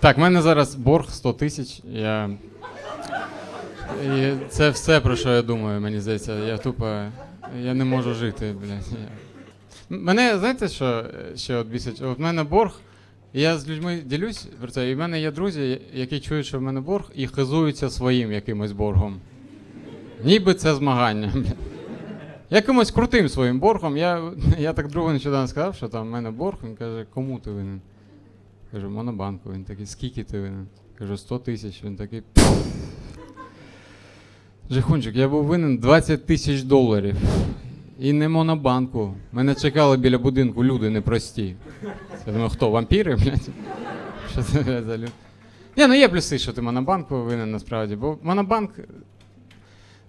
Так, в мене зараз борг 100 тисяч. Я... І це все, про що я думаю, мені здається. Я тупо. Я не можу жити, блядь. Мене, знаєте, що е, ще от бісить? От в мене борг, я з людьми ділюсь про це, і в мене є друзі, які чують, що в мене борг, і хизуються своїм якимось боргом. Ніби це змагання. Якимось крутим своїм боргом. Я, я так другу нещодавно сказав, що там в мене борг. Він каже, кому ти винен? Кажу, монобанку. Він такий, скільки ти винен? Кажу, 100 тисяч. Він такий. Жихунчик, я був винен 20 тисяч доларів. І не монобанку. Мене чекали біля будинку люди непрості. Я думаю, хто, вампіри, блядь? Що це за люди? Ні, ну є плюси, що ти монобанку винен насправді, бо монобанк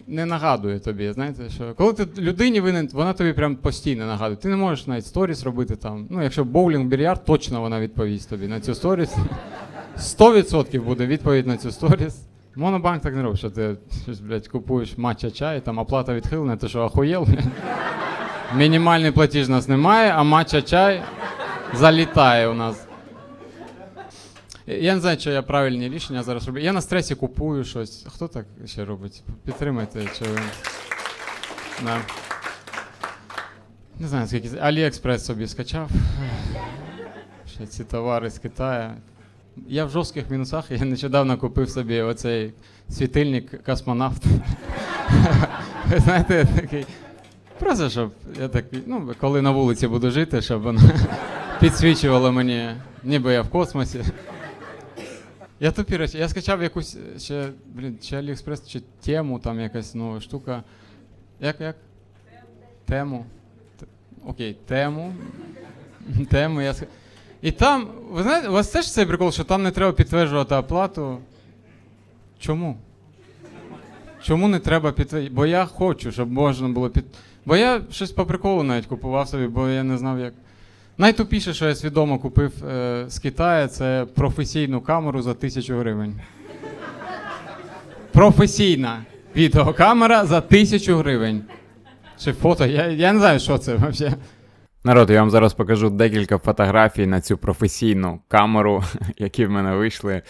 не нагадує тобі. Знаєте, що коли ти людині винен, вона тобі прям постійно нагадує. Ти не можеш навіть сторіс робити там. Ну, якщо боулінг, більярд, точно вона відповість тобі на цю сторіс. 100% буде відповідь на цю сторіс. Монобанк так не робить, що ти щось, блядь, купуєш матча чай, там оплата відхилена, ти що, блядь? Мінімальний платіж у нас немає, а матча чай залітає у нас. Я не знаю, чи я правильні рішення зараз роблю. Я на стресі купую щось. Хто так ще робить? Підтримайте, чи ви. Да. Не знаю, скільки. Аліекспрес собі скачав. Ще ці товари з Китаю. Я в жорстких мінусах. Я нещодавно купив собі оцей світильник космонавт. Знаєте, такий. Просто щоб я такий, ну, коли на вулиці буду жити, щоб воно підсвічувало мені, ніби я в космосі. Я тупі. Я скачав якусь е, ще, блін, чи Аліекспрес, чи тему, там якась нова штука. Як, як? Тему. Окей, тему. Тему я ска- І там, ви знаєте, у вас теж цей прикол, що там не треба підтверджувати оплату. Чому? Чому не треба підтверджувати? Бо я хочу, щоб можна було під. Бо я щось по приколу навіть купував собі, бо я не знав як. Найтупіше, що я свідомо купив е, з Китаю, це професійну камеру за тисячу гривень. Професійна відеокамера за тисячу гривень. Чи фото, я, я не знаю, що це взагалі. Народ, я вам зараз покажу декілька фотографій на цю професійну камеру, які в мене вийшли.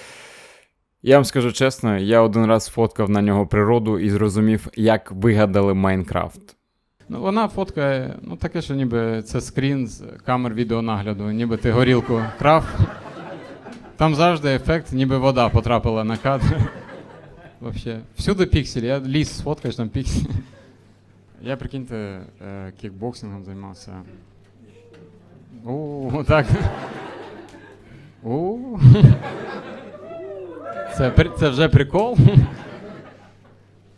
Я вам скажу чесно, я один раз фоткав на нього природу і зрозумів, як вигадали Майнкрафт. Ну, вона фоткає, ну таке, що ніби це скрін з камер відеонагляду, ніби ти горілку крав. Там завжди ефект, ніби вода потрапила на кадр. Вообще. Всюди піксель. Я ліс сфоткаєш, там піксель. Я, прикиньте, е, кікбоксингом займався. У, так. У. Це, це вже прикол.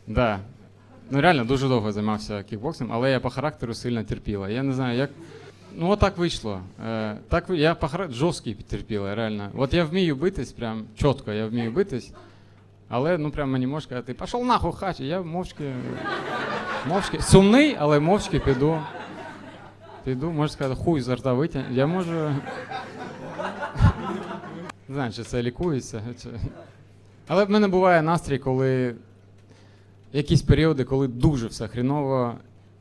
Да. Ну реально дуже довго займався кікбоксом, але я по характеру сильно терпіла. Я не знаю, як. Ну, от так вийшло. Е, так я по характеру жорсткий терпіла, реально. От я вмію битись, прям чітко я вмію битись. Але ну прям мені можеш сказати, пішов нахуй хаті, я мовчки. Мовчки. Сумний, але мовчки піду. Піду, можеш сказати, хуй з рта витягне. Я можу. Не знаю, чи це лікується. Чи... Але в мене буває настрій, коли якісь періоди, коли дуже все хріново.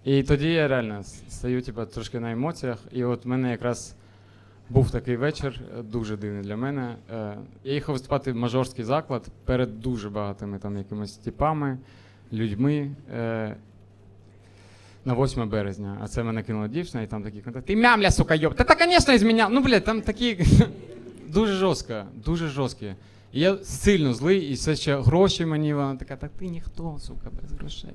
І тоді я реально стаю типу, трошки на емоціях. І от в мене якраз був такий вечір, е, дуже дивний для мене. Е, Я їхав виступати в мажорський заклад перед дуже багатими там якимись типами, людьми. е, На 8 березня, а це мене кинула дівчина, і там такі контакти. Ти мямля, сука, йоб. Та, та, звісно, зміняв. Ну, блядь, там такі дуже жорстко, дуже жорсткі. І я сильно злий, і все ще гроші мені, вона така, так ти ніхто, сука, без грошей.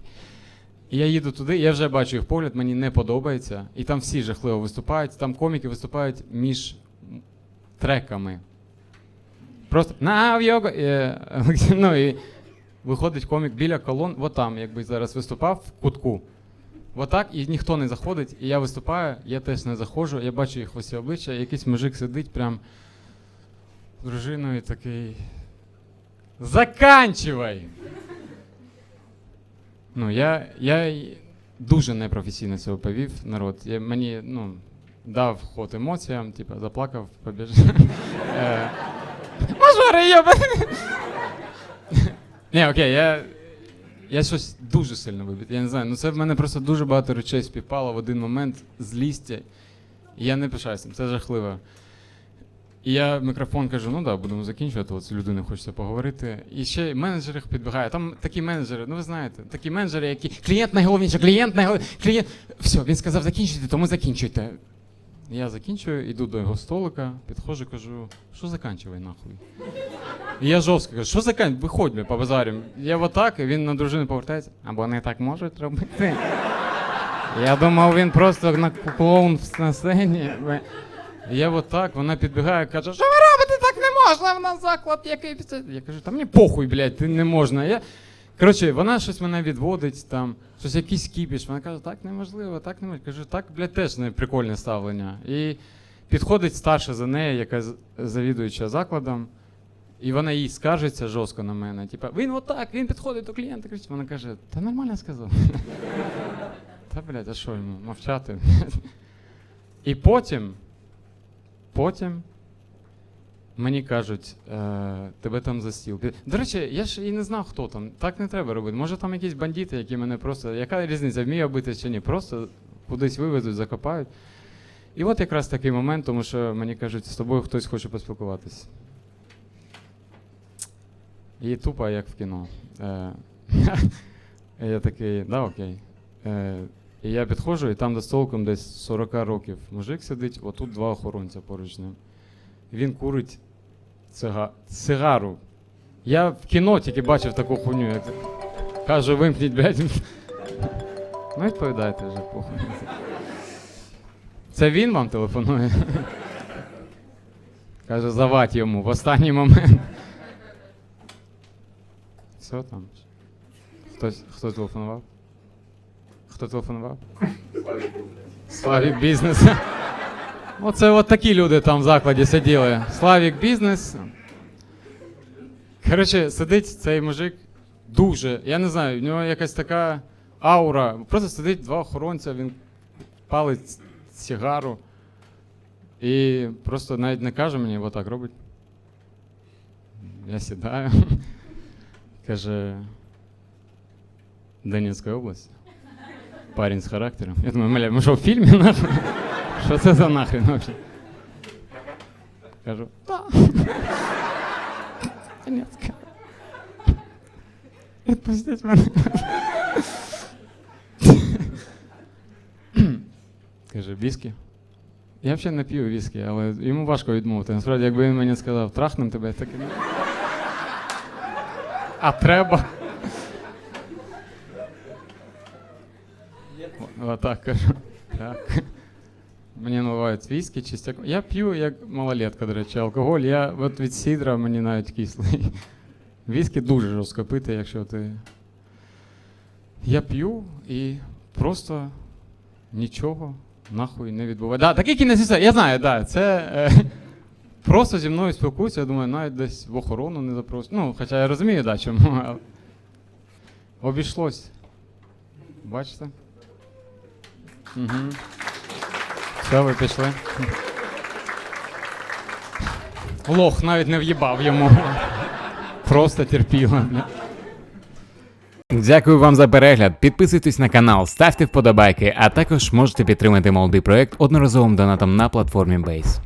І я їду туди, я вже бачу їх погляд, мені не подобається. І там всі жахливо виступають, там коміки виступають між треками. Просто на його. Ну і виходить комік біля колон, отам, якби зараз виступав в кутку. Отак, і ніхто не заходить, і я виступаю, я теж не заходжу, я бачу їх ось обличчя, якийсь мужик сидить прям дружиною такий. Заканчивай! Ну, я, я дуже непрофесійно цього повів народ. Я, мені ну, дав ход емоціям, типу, заплакав, побіжав. Е, Мажори, йоба! Ні, окей, я, я щось дуже сильно вибив. Я не знаю, ну це в мене просто дуже багато речей співпало в один момент злістя. Я не пишаюся, це жахливо. І я мікрофон кажу, ну да, будемо закінчувати, от з людиною хочеться поговорити. І ще менеджери підбігає. Там такі менеджери, ну ви знаєте, такі менеджери, які клієнт найголовніше, клієнт найголовніше, клієнт. Все, він сказав закінчуйте, тому закінчуйте. Я закінчую, йду до його столика, підходжу, кажу, що заканчивай нахуй. І я жорстко кажу, що заканчивай, виходь, бля, по базарі. Я отак, і він на дружину повертається, або вони так можуть робити. Я думав, він просто на клоун на сцені. Я от так, вона підбігає, каже, що ви робите, так не можна, в нас заклад який. це». Я кажу, та мені похуй, блядь, ти не можна. Я... Коротше, вона щось мене відводить, там, щось якийсь кіпіш. Вона каже, так неможливо, так не можна. Кажу, так, блядь, теж не прикольне ставлення. І підходить старша за нею, яка завідуюча закладом, і вона їй скаржиться жорстко на мене. Типа, він отак, він підходить до клієнта, кричить. Вона каже, та нормально сказав. Та, блядь, а що йому, мовчати? І потім, потім мені кажуть, е, тебе там за стіл. До речі, я ж і не знав, хто там. Так не треба робити. Може там якісь бандити, які мене просто. Яка різниця, вмію бити чи ні? Просто кудись вивезуть, закопають. І от якраз такий момент, тому що мені кажуть, з тобою хтось хоче поспілкуватись. І тупо, як в кіно. Е, я такий, да, окей. Е, і я підходжу, і там за столиком десь 40 років мужик сидить, отут два охоронця поруч з ним. Він курить цига... цигару. Я в кіно тільки бачив таку хуйню. Як... Кажу, вимкніть, блядь. Ну, відповідайте вже, похуй. Це він вам телефонує? Каже, завадь йому в останній момент. Все там. Хтось, хто телефонував? Хто телефонував? Славік бізнес. Оце от такі люди там в закладі сиділи. Славік бізнес. Коротше, сидить цей мужик дуже. Я не знаю, в нього якась така аура. Просто сидить два охоронця, він палить сигару. І просто навіть не каже мені, отак робить. Я сідаю. Каже. Донецька область. Парень з характером. Я думаю, мля, ми що в фільмі нахуй? Що це за нахрен вообще? Кажу, да. Донецька. Відпустіть мене. Каже, віскі. Я взагалі не п'ю віскі, але йому важко відмовити. Насправді, якби він мені сказав, трахнем тебе, я такий. «Ну». А треба. Отак кажу. Так. Мені наливають віскі, чистяк. Я п'ю як малолетка, до речі, алкоголь. Я от від сідра мені навіть кислий. Віскі дуже жорстко пити, якщо ти. Я п'ю і просто нічого нахуй не відбуває. Да, такий кінець. Я знаю, да, це е, просто зі мною спілкуються, я думаю, навіть десь в охорону не запросять. Ну, хоча я розумію, да, чому. Обійшлось. Бачите? Угу. Все, ви пішли. Лох навіть не в'їбав йому. Просто терпіло. Дякую вам за перегляд. Підписуйтесь на канал, ставте вподобайки, а також можете підтримати молодий проект одноразовим донатом на платформі Base.